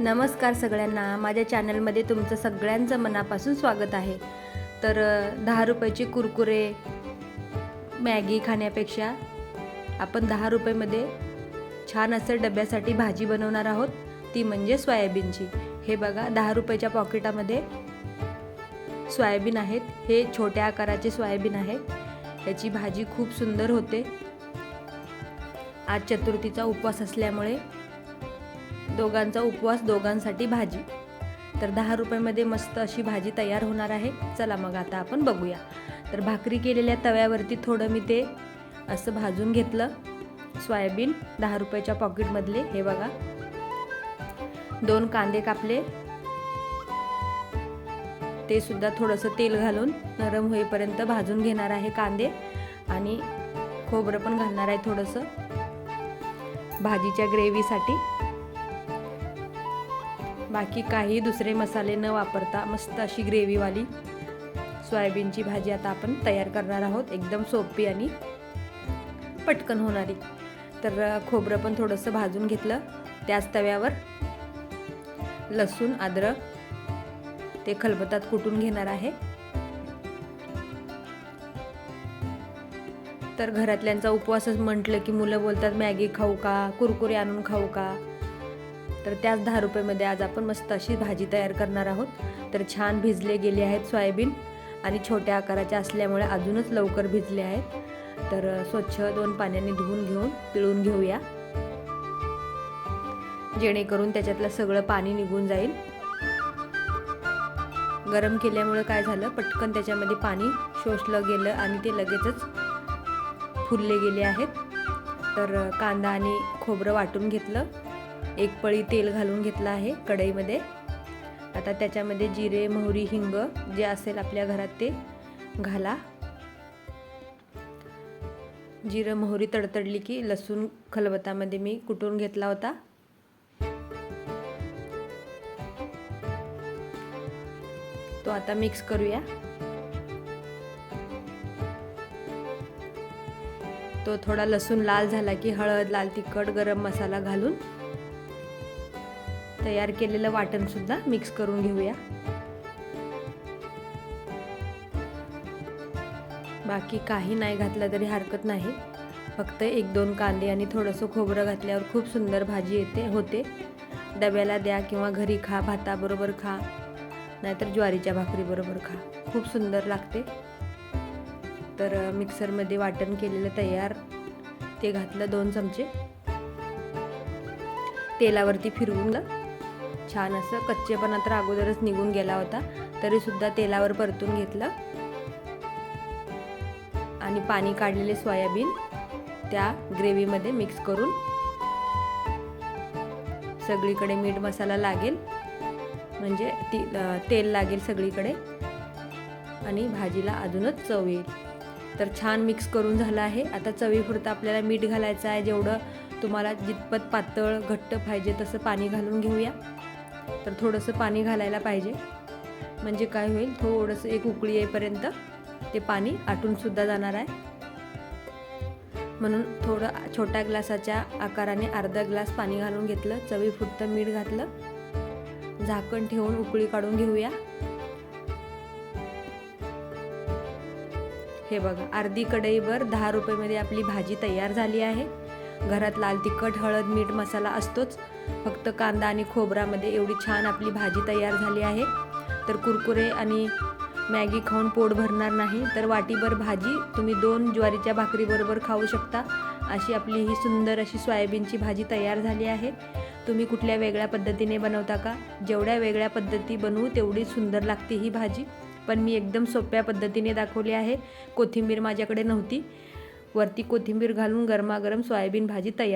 नमस्कार सगळ्यांना. माझ्या चॅनलमध्ये तुमचं सगळ्यांचं मनापासून स्वागत आहे. तर दहा रुपयाचे कुरकुरे मॅगी खाण्यापेक्षा आपण दहा रुपयेमध्ये छान असं डब्यासाठी भाजी बनवणार आहोत. ती म्हणजे सोयाबीनची. हे बघा दहा रुपयाच्या पॉकेटामध्ये सोयाबीन आहेत. हे छोट्या आकाराचे सोयाबीन आहे. त्याची भाजी खूप सुंदर होते. आज चतुर्थीचा उपवास असल्यामुळे दोघांचा उपवास दोघांसाठी भाजी. तर दहा रुपयामध्ये मस्त अशी भाजी तयार होणार आहे. चला मग आता आपण बघूया. तर भाकरी केलेल्या तव्यावरती थोडं मी ते असं भाजून घेतलं. सोयाबीन दहा रुपयाच्या पॉकेटमधले हे बघा. दोन कांदे कापले. ते सुद्धा थोडंसं तेल घालून नरम होईपर्यंत भाजून घेणार आहे कांदे. आणि खोबरं पण घालणार आहे थोडंसं. भाजीच्या ग्रेव्हीसाठी. बाकी काही दुसरे मसाले न वापरता मस्त अशी ग्रेव्हीवाली सोयाबीनची भाजी आता आपण तयार करणार आहोत. एकदम सोपी आणि पटकन होणारी. तर खोबरं पण थोडंसं भाजून घेतलं. त्याच तव्यावर लसूण अद्रक ते खलबतात कुटून घेणार आहे. तर घरातल्यांचा उपवासच म्हटलं की मुलं बोलतात मॅगी खाऊ का? कुरकुरे आणून खाऊ का? तर त्याच दहा रुपयेमध्ये आज आपण मस्त अशी भाजी तयार करणार आहोत. तर छान भिजले गेले आहेत सोयाबीन आणि छोट्या आकाराच्या असल्यामुळे अजूनच लवकर भिजले आहेत. तर स्वच्छ दोन पाण्याने धुवून घेऊन पिळून घेऊया. जेणेकरून त्याच्यातलं सगळं पाणी निघून जाईल. गरम केल्यामुळे काय झालं? पटकन त्याच्यामध्ये पाणी शोषलं गेलं आणि ते लगेचच फुलले गेले आहेत. तर कांदा आणि खोबरं वाटून घेतलं. एक पळी तेल घालून घेतलं आहे कढईमध्ये. आता त्याच्यामध्ये जिरे मोहरी हिंग जे असेल आपल्या घरात ते घाला. जिरं मोहरी तडतडली की लसूण खलबतामध्ये मी कुटून घेतला होता. तो आता मिक्स करूया. तो थोडा लसूण लाल झाला की हळद लाल तिखट गरम मसाला घालून तयार केलेलं वाटणसुद्धा मिक्स करून घेऊया. बाकी काही नाही घातलं तरी हरकत नाही. फक्त एक दोन कांदे आणि थोडंसं खोबरं घातल्यावर खूप सुंदर भाजी येते होते. डब्याला द्या किंवा घरी खा भाताबरोबर खा. नाहीतर ज्वारीच्या भाकरीबरोबर खा. खूप सुंदर लागते. तर मिक्सरमध्ये वाटण केलेलं तयार. ते घातलं दोन चमचे. तेलावरती फिरवून छान असं कच्चेपणा तर अगोदरच निघून गेला होता. तरी सुद्धा तेलावर परतून घेतलं. आणि पाणी काढलेले सोयाबीन त्या ग्रेव्हीमध्ये मिक्स करून सगळीकडे मीठ मसाला लागेल. म्हणजे ती तेल लागेल सगळीकडे. आणि भाजीला अजूनच चव येईल. तर छान मिक्स करून झालं आहे. आता चवीपुरतं आपल्याला मीठ घालायचं आहे. जेवढं तुम्हाला जितपत पातळ घट्ट पाहिजे तसं पाणी घालून घेऊया. तर थोडंसं पाणी घालायला पाहिजे. म्हणजे काय होईल? थोडंसं एक उकळी येईपर्यंत ते पाणी आटूनसुद्धा जाणार आहे. म्हणून थोडं छोट्या ग्लासाच्या आकाराने अर्धा ग्लास पाणी घालून घेतलं चवीपुरतं मीठ घातलं. झाकण ठेवून उकळी काढून घेऊया. हे बघा अर्धी कढईवर दहा रुपयेमध्ये आपली भाजी तयार झाली आहे. घरात लाल तिखट हळद मीठ मसाला असतोच. फक्त कांदा आणि खोबरामध्ये एवढी छान आपली भाजी तयार झाली आहे. तर कुरकुरे आणि मॅगी खाऊन पोट भरणार नाही. तर वाटीभर भाजी तुम्ही दोन ज्वारीच्या भाकरीबरोबर खाऊ शकता. अशी आपली ही सुंदर अशी सोयाबीनची भाजी तयार झाली आहे. तुम्ही कुठल्या वेगळ्या पद्धतीने बनवता का? जेवढ्या वेगळ्या पद्धती बनवू तेवढी सुंदर लागते ही भाजी. पण मी एकदम सोप्या पद्धतीने दाखवली आहे. कोथिंबीर माझ्याकडे नव्हती. वरती कोथिंबीर घालून गरमागरम सोयाबीन भाजी तयार